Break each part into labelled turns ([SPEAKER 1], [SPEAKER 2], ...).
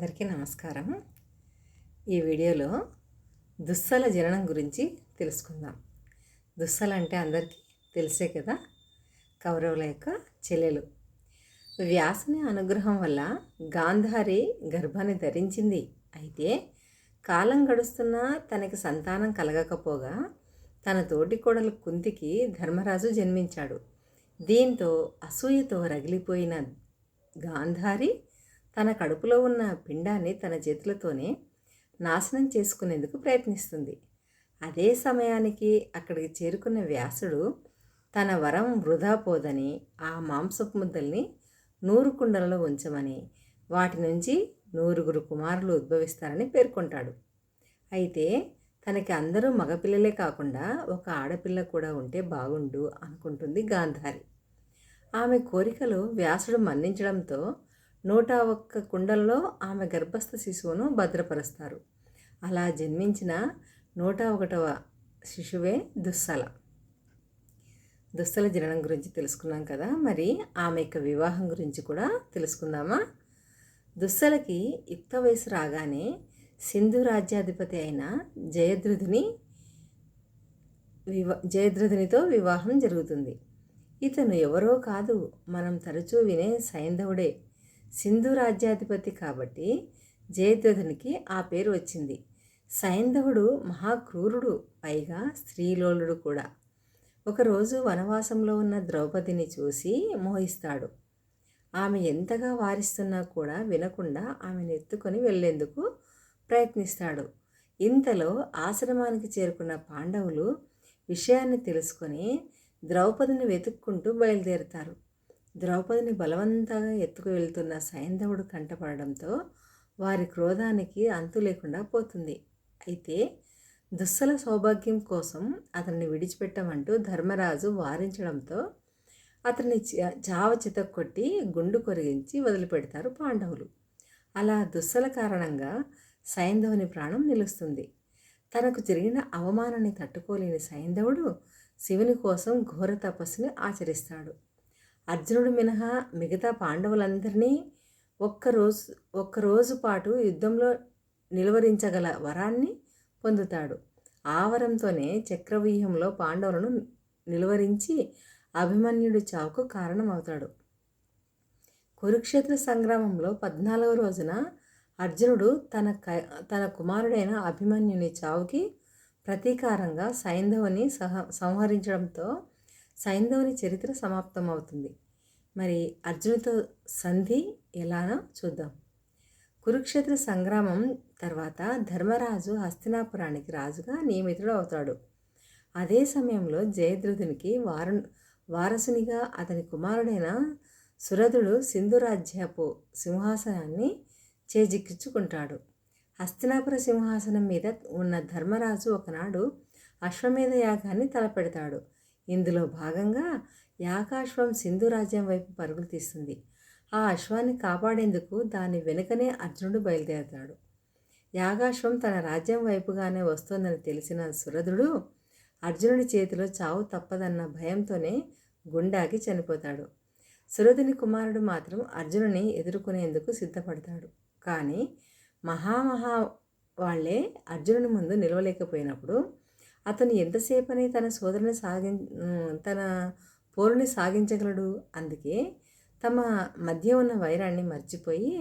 [SPEAKER 1] అందరికీ నమస్కారం. ఈ వీడియోలో దుస్సల జననం గురించి తెలుసుకుందాం. దుస్సలు అంటే అందరికీ తెలిసే కదా కౌరవుల యొక్క చెల్లెలు. వ్యాసుని అనుగ్రహం వల్ల గాంధారి గర్భాన్ని ధరించింది. అయితే కాలం గడుస్తున్నా తనకి సంతానం కలగకపోగా తన తోటి కోడలు కుంతికి ధర్మరాజు జన్మించాడు. దీంతో అసూయతో రగిలిపోయిన గాంధారి తన కడుపులో ఉన్న పిండాన్ని తన చేతులతోనే నాశనం చేసుకునేందుకు ప్రయత్నిస్తుంది. అదే సమయానికి అక్కడికి చేరుకున్న వ్యాసుడు తన వరం వృధా పోదని ఆ మాంసపు ముద్దల్ని నూరు కుండలలో ఉంచమని వాటి నుంచి నూరుగురు కుమారులు ఉద్భవిస్తారని పేర్కొంటాడు. అయితే తనకి అందరూ మగపిల్లలే కాకుండా ఒక ఆడపిల్ల కూడా ఉంటే బాగుండు అనుకుంటుంది గాంధారి. ఆమె కోరికలు వ్యాసుడు మన్నించడంతో నూట ఒక్క కుండల్లో ఆమె గర్భస్థ శిశువును భద్రపరుస్తారు. అలా జన్మించిన నూట ఒకటవ శిశువే దుస్సల. దుస్సల జననం గురించి తెలుసుకున్నాం కదా మరి ఆమె యొక్క వివాహం గురించి కూడా తెలుసుకుందామా? దుస్సలకి యుక్త వయసు రాగానే సింధు రాజ్యాధిపతి అయిన జయద్రుధిని వివా జయద్రుధినితో వివాహం జరుగుతుంది. ఇతను ఎవరో కాదు మనం తరచూ వినే సైంధవుడే. సింధు రాజ్యాధిపతి కాబట్టి జయద్రథునికి ఆ పేరు వచ్చింది. సైంధవుడు మహాక్రూరుడు పైగా స్త్రీలోలుడు కూడా. ఒకరోజు వనవాసంలో ఉన్న ద్రౌపదిని చూసి మోహిస్తాడు. ఆమె ఎంతగా వారిస్తున్నా కూడా వినకుండా ఆమెను ఎత్తుకొని వెళ్ళేందుకు ప్రయత్నిస్తాడు. ఇంతలో ఆశ్రమానికి చేరుకున్న పాండవులు విషయాన్ని తెలుసుకొని ద్రౌపదిని వెతుక్కుంటూ బయలుదేరుతారు. ద్రౌపదిని బలవంతంగా ఎత్తుకు వెళ్తున్న సైంధవుడు కంటపడడంతో వారి క్రోధానికి అంతు లేకుండా పోతుంది. అయితే దుస్సల సౌభాగ్యం కోసం అతన్ని విడిచిపెట్టమంటూ ధర్మరాజు వారించడంతో అతన్ని చావ చితక్కొట్టి గుండు కొరిగించి వదిలిపెడతారు పాండవులు. అలా దుస్సల కారణంగా సైంధవుని ప్రాణం నిలుస్తుంది. తనకు జరిగిన అవమానాన్ని తట్టుకోలేని సైంధవుడు శివుని కోసం ఘోర తపస్సుని ఆచరిస్తాడు. అర్జునుడు మినహా మిగతా పాండవులందరినీ ఒక్కరోజు ఒక్కరోజు పాటు యుద్ధంలో నిలువరించగల వరాన్ని పొందుతాడు. ఆ వరంతోనే చక్రవ్యూహంలో పాండవులను నిలువరించి అభిమన్యుడి చావుకు కారణమవుతాడు. కురుక్షేత్ర సంగ్రామంలో పద్నాలుగవ రోజున అర్జునుడు తన తన కుమారుడైన అభిమన్యుని చావుకి ప్రతీకారంగా సైంధవుని సహ సంహరించడంతో సైంధవుని చరిత్ర సమాప్తం అవుతుంది మరి అర్జునుతో సంధి ఎలానో చూద్దాం. కురుక్షేత్ర సంగ్రామం తర్వాత ధర్మరాజు హస్తినాపురానికి రాజుగా నియమితుడు అవుతాడు. అదే సమయంలో జయద్రుధునికి వారు వారసునిగా అతని కుమారుడైన సురధుడు సింధురాజ్యపు సింహాసనాన్ని చేజిక్కించుకుంటాడు. హస్తినాపుర సింహాసనం మీద ఉన్న ధర్మరాజు ఒకనాడు అశ్వమేధ యాగాన్ని తలపెడతాడు. ఇందులో భాగంగా యాకాశ్వం సింధు రాజ్యం వైపు పరుగులు తీస్తుంది. ఆ అశ్వాన్ని కాపాడేందుకు దాని వెనుకనే అర్జునుడు బయలుదేరతాడు. యాగాశ్వం తన రాజ్యం వైపుగానే వస్తోందని తెలిసిన సురధుడు అర్జునుడి చేతిలో చావు తప్పదన్న భయంతోనే గుండాకి చనిపోతాడు. సురధుని కుమారుడు మాత్రం అర్జునుని ఎదుర్కొనేందుకు సిద్ధపడతాడు. కానీ మహామహా వాళ్ళే అర్జునుని ముందు నిలవలేకపోయినప్పుడు అతను ఎంతసేపని తన సోదరుని సాగి తన పోరుని సాగించగలడు? అందుకే తమ మధ్య ఉన్న వైరాన్ని మర్చిపోయి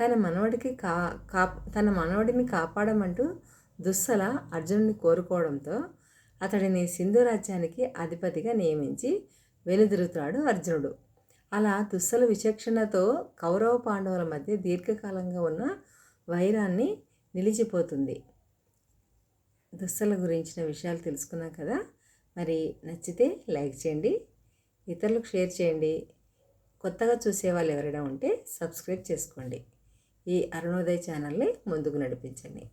[SPEAKER 1] తన మనవడికి కా కా తన మనవడిని కాపాడమంటూ దుస్సల అర్జునుడిని కోరుకోవడంతో అతడిని సింధు రాజ్యానికి అధిపతిగా నియమించి వెలుదిరుతాడు అర్జునుడు. అలా దుస్సల విచక్షణతో కౌరవ పాండవుల మధ్య దీర్ఘకాలంగా ఉన్న వైరాన్ని నిలిచిపోతుంది. దుస్తుల గురించిన విషయాలు తెలుసుకున్నాం కదా. మరి నచ్చితే లైక్ చేయండి ఇతరులకు షేర్ చేయండి. కొత్తగా చూసే వాళ్ళు ఎవరైనా ఉంటే సబ్స్క్రైబ్ చేసుకోండి. ఈ అరుణోదయ్ ఛానల్ని ముందుకు నడిపించండి.